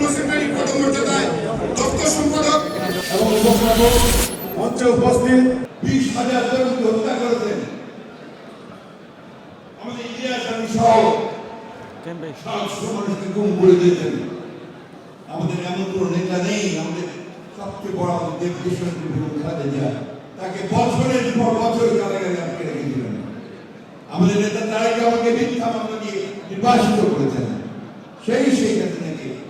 যুগ্ম সেক্রেটারি প্রথম মর্যাদায় দপ্তর সম্পাদক এবং উপস্থাপক মঞ্চে উপস্থিত বিশ হাজার জনকে হত্যা করেছেন। আমাদের ইতিহাস আমি সহ সাতশো মানুষকে গুম করে দিয়েছেন। আমাদের এমন কোনো নেতা নেই, আমাদের সবচেয়ে বড় আমাদের দেব বেগম খালেদা জিয়া তাকে বছরের পর বছর কারাগারে আটকে রেখেছিলেন। আমাদের নেতা তারেক আমাকে মিথ্যা মামলা দিয়ে নির্বাসিত করেছেন। সেই সেই হাসিনাকে আজকে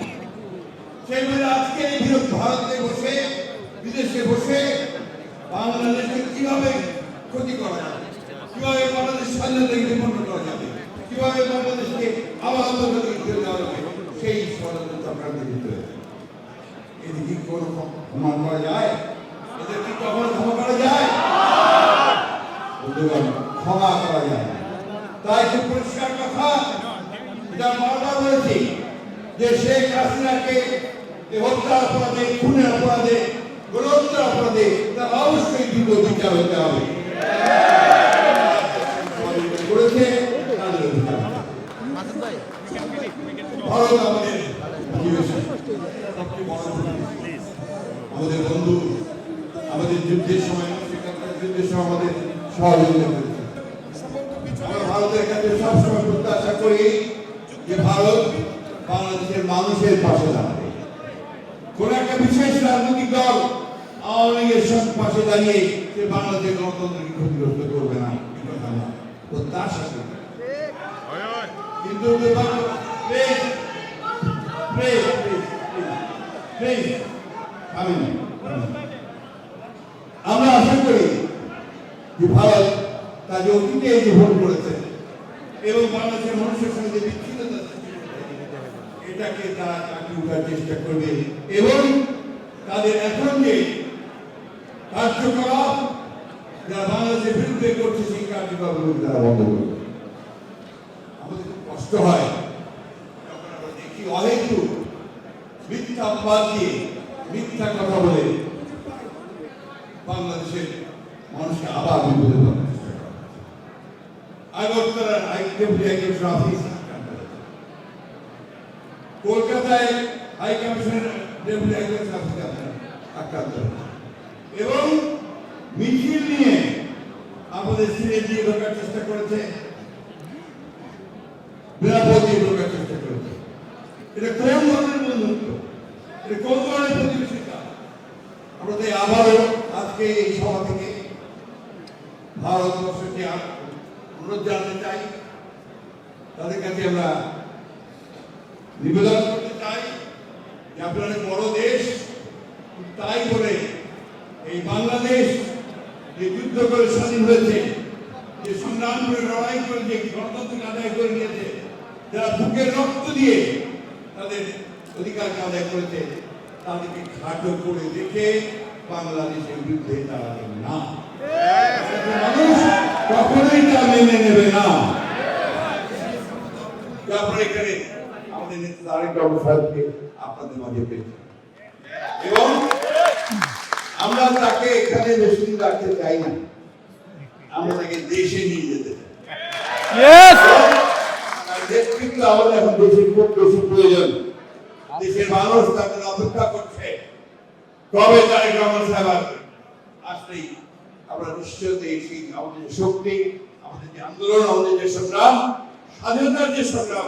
সেই মহিলা আজকে এই ভারতে বসে, বিদেশে বসে, বাংলাদেশকে কীভাবে ক্ষতি করা যাবে? কীভাবে বাংলাদেশ স্বাধীনতাকে বিপন্ন করা যাবে? কীভাবে বাংলাদেশকে আবার যাবে? সেই ষড়যন্ত্র চক্রান্ত ভিতরে এদিকে কোনো ক্ষমা করা যায়? এদের কি ক্ষমা করা যায়? ক্ষমা করা যায়। তাই খুব পরিষ্কার কথা, এটা বারবার বলেছি যে শেখ হাসিনাকে এই হত্যার অপরাধে, খুনের অপরাধে গণহত্যার অপরাধে তার অবশ্যই দ্রুত বিচার হতে হবে। আমাদের বন্ধু, আমাদের যুদ্ধের সময় যুদ্ধের সময় আমাদের সহযোগিতা ভারতের সবসময় করি মানুষের পাশে দাঁড়াবে। কোন একটা বিশেষ রাজনৈতিক দল আওয়ামী লীগের সঙ্গে পাশে দাঁড়িয়ে সে বাংলাদেশের গণতন্ত্রকে ক্ষতিগ্রস্ত করবে না আমরা আশা করি যে ভারত যে অতীতে এই যে ভোট করেছে এবং বাংলাদেশের মানুষের সঙ্গে বিচ্ছিন্নতা এটাকে তারা কাটিয়ে উঠার চেষ্টা করবে এবং তাদের এখন যে কার্যকলাপ যারা বাংলাদেশের বিরুদ্ধে করছে, সেই কার্যকলাপগুলো তারা বন্ধ করবে আমাদের কষ্ট হয় যখন আমরা দেখি মিথ্যা দিয়ে মিথ্যা কথা বলে বাংলাদেশের মানুষকে আবার বিপদে। আগরতলার ডেপুটি হাই কমিশনার অফিস। কলকাতায় হাই কমিশনের ডেপুটি কমিশনার আক্রান্ত এবং মিছিল নিয়ে আমাদের সিরে দিয়ে ঢোকার চেষ্টা করেছে দিয়ে ঢোকার চেষ্টা করেছে। এটা কোন ধরনের বন্ধুত্ব? এটা কোন ধরনের প্রতিবেশিতা আমরা তাই আবারও আজকে এই সভা থেকে ভারতবর্ষকে অনুরোধ জানাতে চাই। তাদের কাছে আমরা নিবেদন করতে চাই যে আপনারা বড় দেশ। তাই বলে এই বাংলাদেশ যে যুদ্ধ করে স্বাধীন হয়েছে, যে সংগ্রাম করে লড়াই করে, যে গণতন্ত্রকে আদায় করে নিয়েছে, যারা বুকের রক্ত দিয়ে তাদের অধিকারকে আদায় করেছে, তাদেরকে খাটো করে দেখে বাংলাদেশের বিরুদ্ধে দাঁড়াবেন না। মানুষ কখনোই তা মেনে নেবে না। তারপরে এখানে তারেক বাবু সাহেবকে আপনাদের মাঝে পেয়েছি। এবং আমরা তাকে এখানে বেশি দিন রাখতে চাই না। আমরা তাকে দেশে নিয়ে যেতে চাই। কিন্তু আমাদের এখন দেশের খুব বেশি প্রয়োজন। দেশের মানুষ তাদের অপেক্ষা করছে। কবে তারেক রহমান সাহেব আসবেন আসলেই আমরা নিশ্চয়ই সেই আমাদের শক্তি আমাদের যে আন্দোলন আমাদের যে সংগ্রাম স্বাধীনতার যে সংগ্রাম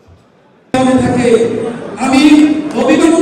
আমি জানাচ্ছি